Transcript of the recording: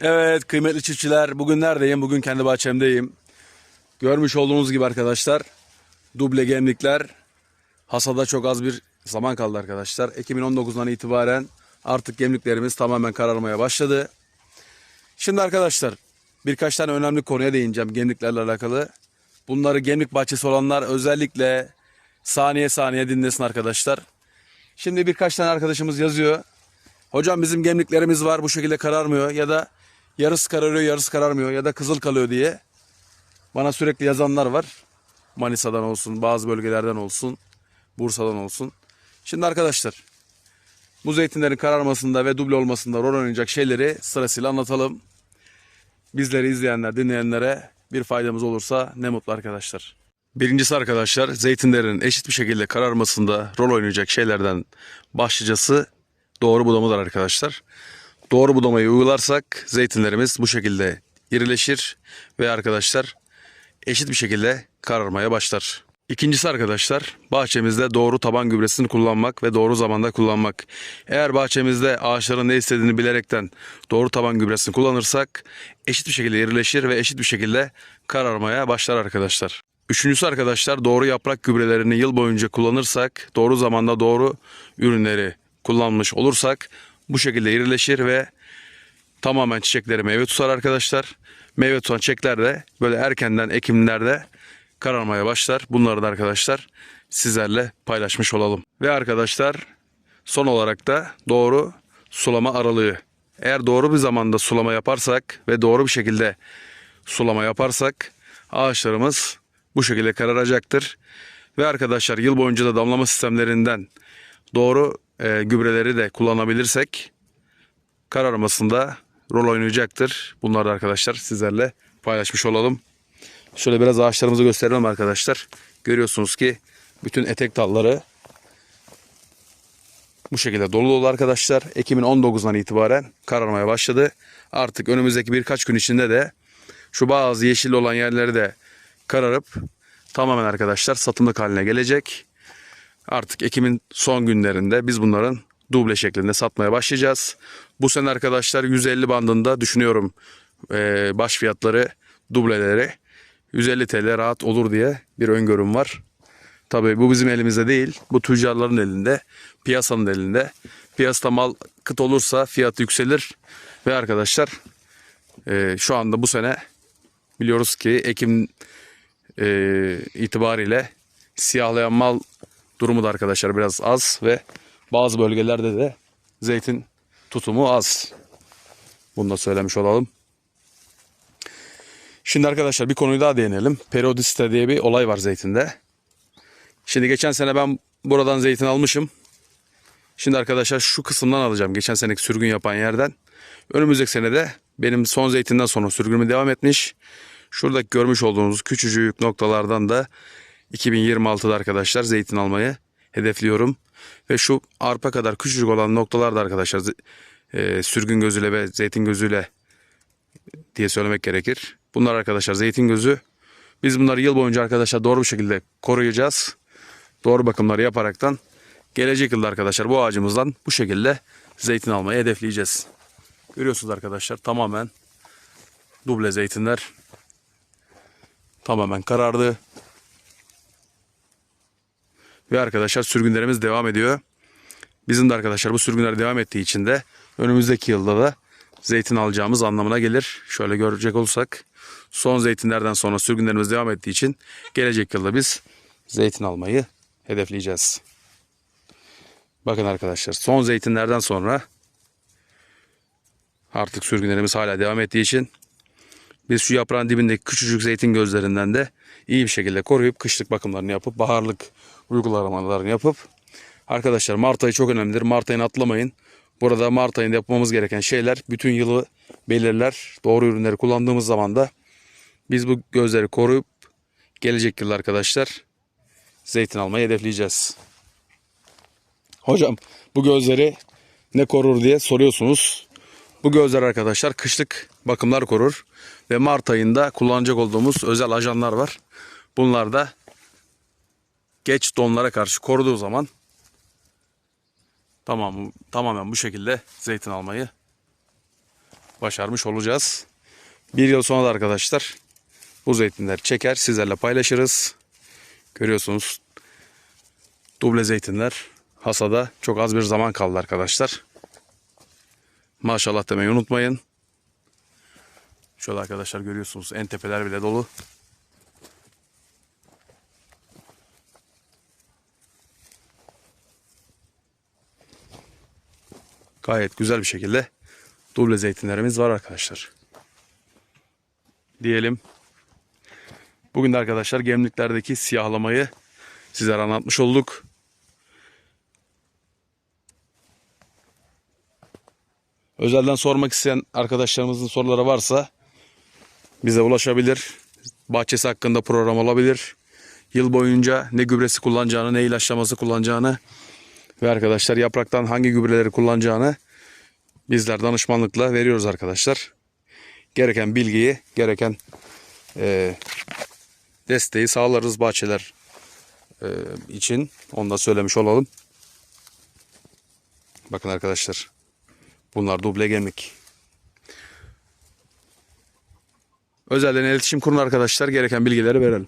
Evet kıymetli çiftçiler bugün neredeyim? Bugün kendi bahçemdeyim. Görmüş olduğunuz gibi arkadaşlar duble gemlikler hasada çok az bir zaman kaldı arkadaşlar. Ekim 19'dan itibaren artık gemliklerimiz tamamen kararmaya başladı. Şimdi arkadaşlar birkaç tane önemli konuya değineceğim gemliklerle alakalı. Bunları gemlik bahçesi olanlar özellikle saniye saniye dinlesin arkadaşlar. Şimdi birkaç tane arkadaşımız yazıyor. Hocam bizim gemliklerimiz var bu şekilde kararmıyor ya da yarısı kararıyor yarısı kararmıyor ya da kızıl kalıyor diye bana sürekli yazanlar var. Manisa'dan olsun bazı bölgelerden olsun Bursa'dan olsun. Şimdi arkadaşlar bu zeytinlerin kararmasında ve duble olmasında rol oynayacak şeyleri sırasıyla anlatalım. Bizleri izleyenler dinleyenlere bir faydamız olursa ne mutlu arkadaşlar. Birincisi arkadaşlar zeytinlerin eşit bir şekilde kararmasında rol oynayacak şeylerden başlıcası doğru budamalar arkadaşlar. Doğru budamayı uygularsak zeytinlerimiz bu şekilde irileşir ve arkadaşlar eşit bir şekilde kararmaya başlar. İkincisi arkadaşlar bahçemizde doğru taban gübresini kullanmak ve doğru zamanda kullanmak. Eğer bahçemizde ağaçların ne istediğini bilerekten doğru taban gübresini kullanırsak eşit bir şekilde irileşir ve eşit bir şekilde kararmaya başlar arkadaşlar. Üçüncüsü arkadaşlar doğru yaprak gübrelerini yıl boyunca kullanırsak doğru zamanda doğru ürünleri kullanmış olursak bu şekilde irileşir ve tamamen çiçekleri meyve tutar arkadaşlar. Meyve tutan çiçekler de böyle erkenden ekimlerde kararmaya başlar. Bunları da arkadaşlar sizlerle paylaşmış olalım. Ve arkadaşlar son olarak da doğru sulama aralığı. Eğer doğru bir zamanda sulama yaparsak ve doğru bir şekilde sulama yaparsak ağaçlarımız bu şekilde kararacaktır. Ve arkadaşlar yıl boyunca da damlama sistemlerinden doğru e, gübreleri de kullanabilirsek kararmasında rol oynayacaktır. Bunları da arkadaşlar sizlerle paylaşmış olalım. Şöyle biraz ağaçlarımızı gösterelim arkadaşlar. Görüyorsunuz ki bütün etek dalları bu şekilde dolu dolu arkadaşlar. Ekim'in 19'dan itibaren kararmaya başladı. Artık önümüzdeki birkaç gün içinde de şu bazı yeşil olan yerleri de kararıp tamamen arkadaşlar satımlık haline gelecek. Artık Ekim'in son günlerinde biz bunların duble şeklinde satmaya başlayacağız. Bu sene arkadaşlar 150 bandında düşünüyorum eee, baş fiyatları dubleleri 150 TL rahat olur diye bir öngörüm var. Tabii bu bizim elimizde değil. Bu tüccarların elinde, piyasanın elinde. Piyasada mal kıt olursa fiyat yükselir. Ve arkadaşlar eee, şu anda bu sene biliyoruz ki Ekim eee, itibariyle siyahlayan mal durumu da arkadaşlar biraz az ve bazı bölgelerde de zeytin tutumu az. Bunu da söylemiş olalım. Şimdi arkadaşlar bir konuyu daha değinelim. Periodiste diye bir olay var zeytinde. Şimdi geçen sene ben buradan zeytin almışım. Şimdi arkadaşlar şu kısımdan alacağım. Geçen seneki sürgün yapan yerden. Önümüzdeki sene de benim son zeytinden sonra sürgünüm devam etmiş. Şuradaki görmüş olduğunuz küçücük noktalardan da 2026'da arkadaşlar zeytin almayı hedefliyorum. Ve şu arpa kadar küçücük olan noktalarda arkadaşlar e, sürgün gözüyle ve zeytin gözüyle diye söylemek gerekir. Bunlar arkadaşlar zeytin gözü. Biz bunları yıl boyunca arkadaşlar doğru bir şekilde koruyacağız. Doğru bakımları yaparaktan gelecek yılda arkadaşlar bu ağacımızdan bu şekilde zeytin almayı hedefleyeceğiz. Görüyorsunuz arkadaşlar tamamen duble zeytinler tamamen karardı. Ve arkadaşlar sürgünlerimiz devam ediyor. Bizim de arkadaşlar bu sürgünler devam ettiği için de önümüzdeki yılda da zeytin alacağımız anlamına gelir. Şöyle görecek olursak son zeytinlerden sonra sürgünlerimiz devam ettiği için gelecek yılda biz zeytin almayı hedefleyeceğiz. Bakın arkadaşlar son zeytinlerden sonra artık sürgünlerimiz hala devam ettiği için biz şu yaprağın dibindeki küçücük zeytin gözlerinden de iyi bir şekilde koruyup kışlık bakımlarını yapıp baharlık uygulamalarını yapıp arkadaşlar Mart ayı çok önemlidir. Mart ayını atlamayın. Burada Mart ayında yapmamız gereken şeyler bütün yılı belirler. Doğru ürünleri kullandığımız zaman da biz bu gözleri koruyup gelecek yıl arkadaşlar zeytin almayı hedefleyeceğiz. Hocam bu gözleri ne korur diye soruyorsunuz. Bu gözler arkadaşlar kışlık bakımlar korur. Ve Mart ayında kullanacak olduğumuz özel ajanlar var. Bunlar da geç donlara karşı koruduğu zaman tamam tamamen bu şekilde zeytin almayı başarmış olacağız. Bir yıl sonra da arkadaşlar bu zeytinler çeker sizlerle paylaşırız. Görüyorsunuz duble zeytinler hasada çok az bir zaman kaldı arkadaşlar. Maşallah demeyi unutmayın. Şöyle arkadaşlar görüyorsunuz en tepeler bile dolu. Gayet güzel bir şekilde duble zeytinlerimiz var arkadaşlar. Diyelim. Bugün de arkadaşlar gemliklerdeki siyahlamayı sizlere anlatmış olduk. Özelden sormak isteyen arkadaşlarımızın soruları varsa bize ulaşabilir. Bahçesi hakkında program olabilir. Yıl boyunca ne gübresi kullanacağını, ne ilaçlaması kullanacağını ve arkadaşlar yapraktan hangi gübreleri kullanacağını bizler danışmanlıkla veriyoruz arkadaşlar. Gereken bilgiyi, gereken e, desteği sağlarız bahçeler e, için. Onu da söylemiş olalım. Bakın arkadaşlar. Bunlar duble gemlik. Özelden iletişim kurun arkadaşlar. Gereken bilgileri verelim.